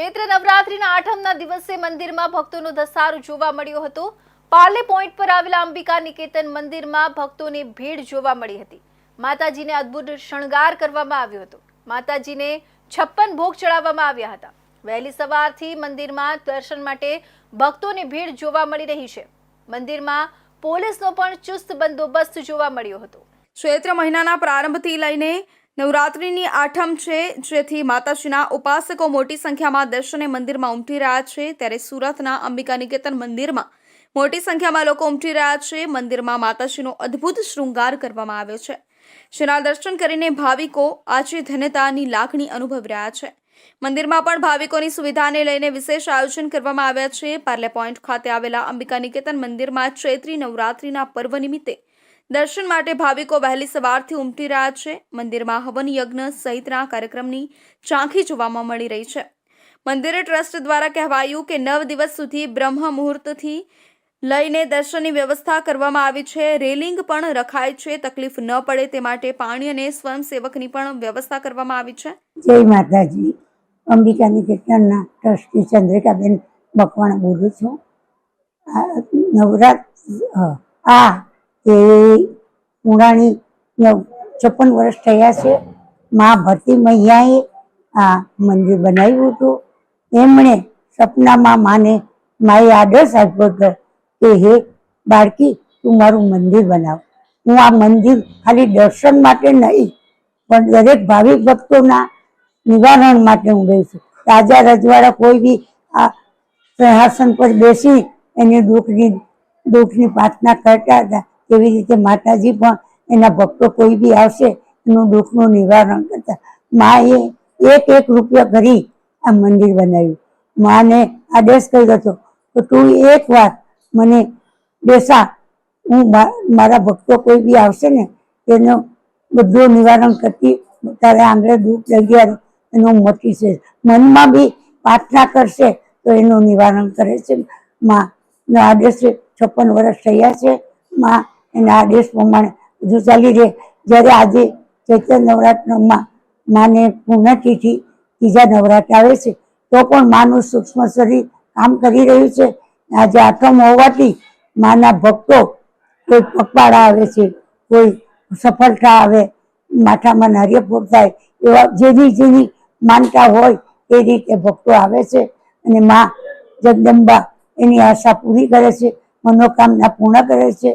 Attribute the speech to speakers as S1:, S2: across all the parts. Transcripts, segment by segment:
S1: ચૈત્ર નવરાત્રીના આઠમના દિવસે મંદિરમાં ભક્તોનો ધસારો જોવા મળ્યો હતો. પાર્લે પોઈન્ટ પર આવેલા અંબિકા નિકેતન મંદિરમાં ભક્તોની ભીડ જોવા મળી હતી. માતાજીને અદ્ભુત શણગાર કરવામાં આવ્યો હતો. માતાજીને છપ્પન ભોગ ચડાવવામાં આવ્યા હતા. વહેલી સવારથી મંદિરમાં દર્શન માટે ભક્તોની ભીડ જોવા મળી રહી છે. મંદિરમાં પોલીસનો પણ ચુસ્ત બંદોબસ્ત જોવા મળ્યો હતો.
S2: ચૈત્ર મહિનાના પ્રારંભથી લઈને નવરાત્રિની આઠમ છે, જેથી માતાજીના ઉપાસકો મોટી સંખ્યામાં દર્શને મંદિરમાં ઉમટી રહ્યા છે. ત્યારે સુરતના અંબિકા નિકેતન મંદિરમાં મોટી સંખ્યામાં લોકો ઉમટી રહ્યા છે. મંદિરમાં માતાજીનો અદ્ભુત શૃંગાર કરવામાં આવ્યો છે. જેના દર્શન કરીને ભાવિકો આજે ધન્યતાની લાગણી અનુભવી રહ્યા છે. મંદિરમાં પણ ભાવિકોની સુવિધાને લઈને વિશેષ આયોજન કરવામાં આવ્યા છે. પાર્લે પોઈન્ટ ખાતે આવેલા અંબિકા નિકેતન મંદિરમાં ચૈત્રી નવરાત્રિના પર્વ નિમિત્તે દર્શન માટે ભાવિકો વહેલી સવારથી ઉમટી રહ્યા છે. મંદિરમાં હવન યજ્ઞ સહિતના કાર્યક્રમની ઝાંખી જોવામાં મળી રહી છે. મંદિરે ટ્રસ્ટ દ્વારા કહેવાયું કે નવ દિવસ સુધી બ્રહ્મ મુહૂર્તથી લઈને દર્શનની વ્યવસ્થા કરવામાં આવી છે. રેલિંગ પણ રખાય છે. તકલીફ ન પડે તે માટે પાણી અને સ્વયંસેવકની પણ વ્યવસ્થા કરવામાં આવી છે.
S3: જય માતાજી. અંબિકા નિકેતનના ટ્રસ્ટી ચંદ્રિકાબેન મકવાણા બોલું છું. નવરાત્ર નવરાત આ એ પુરાણી છપ્પન વર્ષ થયા છે, મા ભરતી મૈયાએ આ મંદિર બનાવ્યું હતું. એમણે સપનામાં માને માએ આદર્શ આપ્યો હતો કે, હે બાળકી, તું મારું મંદિર બનાવ. હું આ મંદિર ખાલી દર્શન માટે નહીં, પણ દરેક ભાવિક ભક્તોના નિવારણ માટે હું ગઈ છું. રાજા રજવાડા કોઈ બી આ સિંહાસન પર બેસી એની દુઃખની દુઃખની પ્રાર્થના કરતા હતા. તેવી રીતે માતાજી પણ એના ભક્તો કોઈ બી આવશે, એનું દુઃખનું નિવારણ કરતા. માએ એક એક રૂપિયા કરી આ મંદિર બનાવ્યું. માને આદેશ કર્યો હતો, તો તું એક વાર મને બેસા, હું મારા ભક્તો કોઈ બી આવશે ને તેનું બધું નિવારણ કરતી, તારે આંગળે દુઃખ જગ્યા એનું મટી છે મનમાં બી પ્રાર્થના કરશે તો એનું નિવારણ કરે છે. માં આદેશ છપ્પન વર્ષ થયા છે. માં એના આદેશ પ્રમાણે બધું ચાલી રહે. જ્યારે આજે ચૈત્ર નવરાત્રમાં માને પૂર્ણતિથિ ત્રીજા નવરાત્ર આવે છે, તો પણ માનું સૂક્ષ્મ શરીર કામ કરી રહ્યું છે. આજે આઠમ હોવાથી માના ભક્તો કોઈ પગપાળા આવે છે, કોઈ સફળતા આવે, માથામાં નારિયેળ થાય એવા જેની જેની માનતા હોય એ રીતે ભક્તો આવે છે. અને મા જગદંબા એની આશા પૂરી કરે છે, મનોકામના પૂર્ણ કરે છે.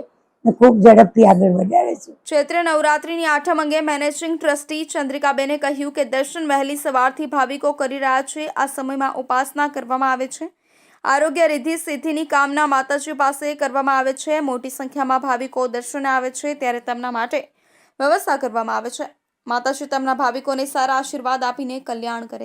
S3: ખૂબ ઝડપથી આગળ વધારે છે.
S2: ચૈત્ર નવરાત્રિની આઠમ અંગે મેનેજિંગ ટ્રસ્ટી ચંદ્રિકાબેને કહ્યું કે દર્શન વહેલી સવારથી ભાવિકો કરી રહ્યા છે. આ સમયમાં ઉપાસના કરવામાં આવે છે. આરોગ્ય રિદ્ધિ સિદ્ધિની કામના માતાજી પાસે કરવામાં આવે છે. મોટી સંખ્યામાં ભાવિકો દર્શને આવે છે ત્યારે તેમના માટે વ્યવસ્થા કરવામાં આવે છે. માતાજી તેમના ભાવિકોને સારા આશીર્વાદ આપીને કલ્યાણ કરે